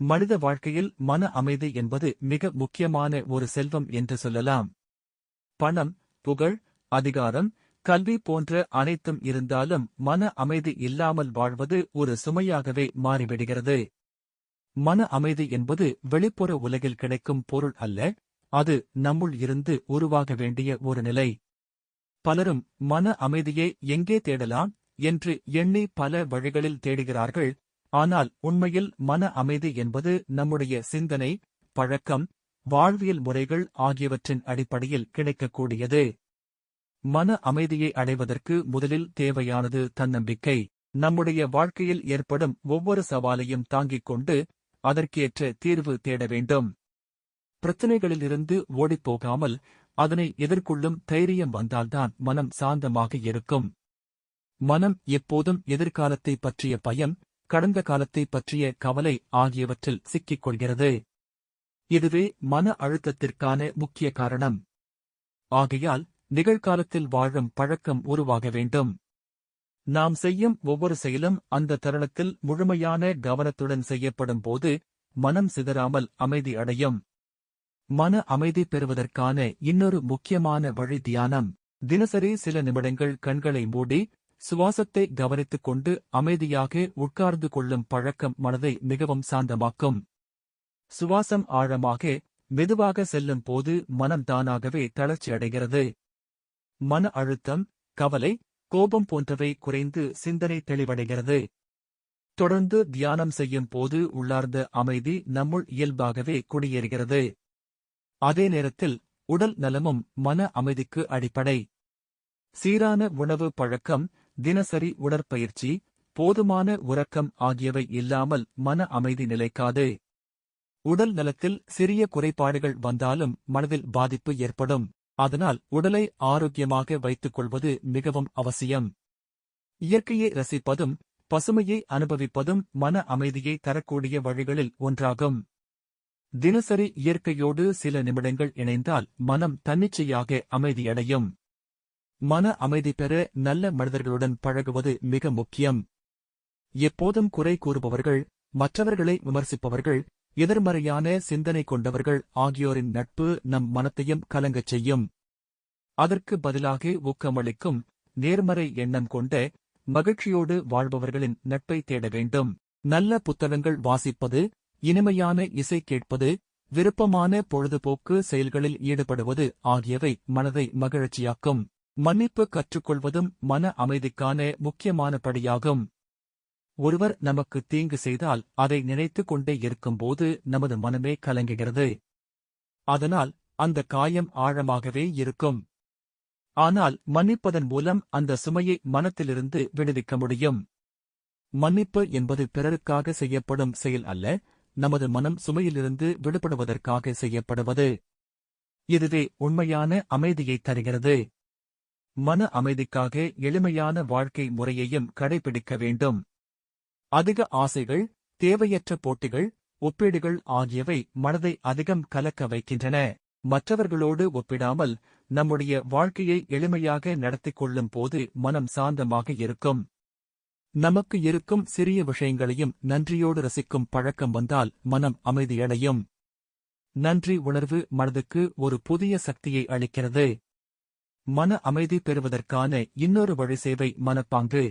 மனித வாழ்க்கையில் மன அமைதி என்பது மிக முக்கியமான ஒரு செல்வம் என்று சொல்லலாம். பணம் புகழ் அதிகாரம் கல்வி போன்ற அனைத்தும் இருந்தாலும் மன அமைதி இல்லாமல் வாழ்வது ஒரு சுமையாகவே மாறிவிடுகிறது. மன அமைதி என்பது வெளிப்புற உலகில் கிடைக்கும் பொருள் அல்ல அது நம்முள் இருந்து உருவாக வேண்டிய ஒரு நிலை. பலரும் மன அமைதியை எங்கே தேடலாம் என்று எண்ணி பல வழிகளில் தேடுகிறார்கள் ஆனால் உண்மையில் மன அமைதி என்பது நம்முடைய சிந்தனை பழக்கம் வாழ்வியல் முறைகள் ஆகியவற்றின் அடிப்படையில் கிடைக்கக்கூடியது. மன அமைதியை அடைவதற்கு முதலில் தேவையானது தன்னம்பிக்கை. நம்முடைய வாழ்க்கையில் ஏற்படும் ஒவ்வொரு சவாலையும் தாங்கிக் கொண்டு அதற்கேற்ற தீர்வு தேட வேண்டும். பிரச்சனைகளிலிருந்து ஓடிப்போகாமல் அதனை எதிர்கொள்ளும் தைரியம் வந்தால்தான் மனம் சாந்தமாக இருக்கும். மனம் எப்போதும் எதிர்காலத்தை பற்றிய பயம் கடந்த காலத்தை பற்றிய கவலை ஆகியவற்றில் சிக்கிக் கொள்கிறது இதுவே மன அழுத்தத்திற்கான முக்கிய காரணம். ஆகையால் நிகழ்காலத்தில் வாழும் பழக்கம் உருவாக வேண்டும். நாம் செய்யும் ஒவ்வொரு செயலும் அந்த தருணத்தில் முழுமையான கவனத்துடன் செய்யப்படும் போது மனம் சிதறாமல் அமைதி அடையும். மன அமைதி பெறுவதற்கான இன்னொரு முக்கியமான வழி தியானம். தினசரி சில நிமிடங்கள் கண்களை மூடி சுவாசத்தை கவனித்துக் கொண்டு அமைதியாக உட்கார்ந்து கொள்ளும் பழக்கம் மனதை மிகவும் சாந்தமாக்கும். சுவாசம் ஆழமாக மெதுவாக செல்லும் போது மனம் தானாகவே தளர்ச்சி அடைகிறது. மன அழுத்தம் கவலை கோபம் போன்றவை குறைந்து சிந்தனை தெளிவடைகிறது. தொடர்ந்து தியானம் செய்யும் போது உள்ளார்ந்த அமைதி நம்முள் இயல்பாகவே குடியேறுகிறது. அதே நேரத்தில் உடல் நலமும் மன அமைதிக்கு அடிப்படை. சீரான உணவு பழக்கம் தினசரி உடற்பயிற்சி போதுமான உறக்கம் ஆகியவை இல்லாமல் மன அமைதி நிலைக்காது. உடல் நலத்தில் சிறிய குறைபாடுகள் வந்தாலும் மனதில் பாதிப்பு ஏற்படும். அதனால் உடலை ஆரோக்கியமாக வைத்துக் கொள்வது மிகவும் அவசியம். இயற்கையை ரசிப்பதும் பசுமையை அனுபவிப்பதும் மன அமைதியை தரக்கூடிய வழிகளில் ஒன்றாகும். தினசரி இயற்கையோடு சில நிமிடங்கள் இணைந்தால் மனம் தன்னிச்சையாக அமைதியடையும். மன அமைதி பெற நல்ல மனிதர்களுடன் பழகுவது மிக முக்கியம். எப்போதும் குறை கூறுபவர்கள் மற்றவர்களை விமர்சிப்பவர்கள் எதிர்மறையான சிந்தனை கொண்டவர்கள் ஆகியோரின் நட்பு நம் மனத்தையும் கலங்கச் செய்யும். அதற்கு பதிலாக ஊக்கமளிக்கும் நேர்மறை எண்ணம் கொண்ட மகிழ்ச்சியோடு வாழ்பவர்களின் நட்பை தேட வேண்டும். நல்ல புத்தகங்கள் வாசிப்பது இனிமையான இசை கேட்பது விருப்பமான பொழுதுபோக்கு செயல்களில் ஈடுபடுவது ஆகியவை மனதை மகிழ்ச்சியாக்கும். மன்னிப்பு கற்றுக்கொள்வதும் மன அமைதிக்கான முக்கியமான படியாகும் ஒருவர் நமக்கு தீங்கு செய்தால் அதை நினைத்துக் கொண்டே இருக்கும்போது நமது மனமே கலங்குகிறது. அதனால் அந்த காயம் ஆழமாகவே இருக்கும். ஆனால் மன்னிப்பதன் மூலம் அந்த சுமையை மனத்திலிருந்து விடுவிக்க முடியும். மன்னிப்பு என்பது பிறருக்காக செய்யப்படும் செயல் அல்ல நமது மனம் சுமையிலிருந்து விடுபடுவதற்காக செய்யப்படுவது. இதுவே உண்மையான அமைதியை தருகிறது. மன அமைதிக்காக எளிமையான வாழ்க்கை முறையையும் கடைபிடிக்க வேண்டும். அதிக ஆசைகள் தேவையற்ற போட்டிகள் ஒப்பீடுகள் ஆகியவை மனதை அதிகம் கலக்க வைக்கின்றன. மற்றவர்களோடு ஒப்பிடாமல் நம்முடைய வாழ்க்கையை எளிமையாக நடத்திக் கொள்ளும் போது மனம் சாந்தமாக இருக்கும். நமக்கு இருக்கும் சிறிய விஷயங்களையும் நன்றியோடு ரசிக்கும் பழக்கம் வந்தால் மனம் அமைதியடையும். நன்றி உணர்வு மனதுக்கு ஒரு புதிய சக்தியை அளிக்கிறது. மன அமைதி பெறுவதற்கான இன்னொரு வழி சேவை மனப்பாங்கு.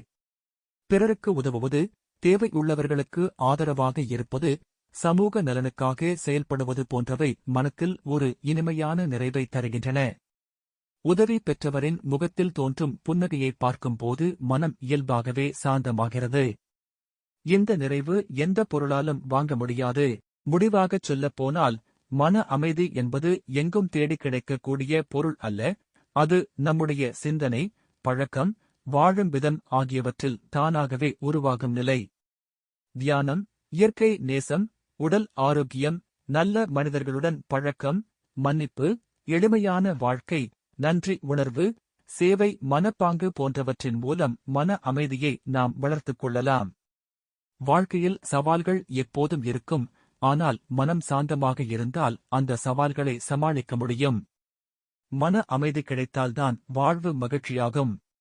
பிறருக்கு உதவுவது தேவை உள்ளவர்களுக்கு ஆதரவாக இருப்பது சமூக நலனுக்காக செயல்படுவது போன்றவை மனத்தில் ஒரு இனிமையான நிறைவை தருகின்றன. உதவி பெற்றவரின் முகத்தில் தோன்றும் புன்னகையை பார்க்கும்போது மனம் இயல்பாகவே சாந்தமாகிறது. இந்த நிறைவு எந்த பொருளாலும் வாங்க முடியாது. முடிவாகச் சொல்லப் போனால் மன அமைதி என்பது எங்கும் தேடி கிடைக்கக்கூடிய பொருள் அல்ல அது நம்முடைய சிந்தனை பழக்கம் வாழும் விதம் ஆகியவற்றில் தானாகவே உருவாகும் நிலை. தியானம் இயற்கை நேசம் உடல் ஆரோக்கியம் நல்ல மனிதர்களுடன் பழக்கம் மன்னிப்பு எளிமையான வாழ்க்கை நன்றி உணர்வு சேவை மனப்பாங்கு போன்றவற்றின் மூலம் மன அமைதியை நாம் வளர்த்துக் கொள்ளலாம். வாழ்க்கையில் சவால்கள் எப்போதும் இருக்கும் ஆனால் மனம் சாந்தமாக இருந்தால் அந்த சவால்களை சமாளிக்க முடியும். மன அமைதி கிடைத்தால்தான் வாழ்வு மகிழ்ச்சியாகும்.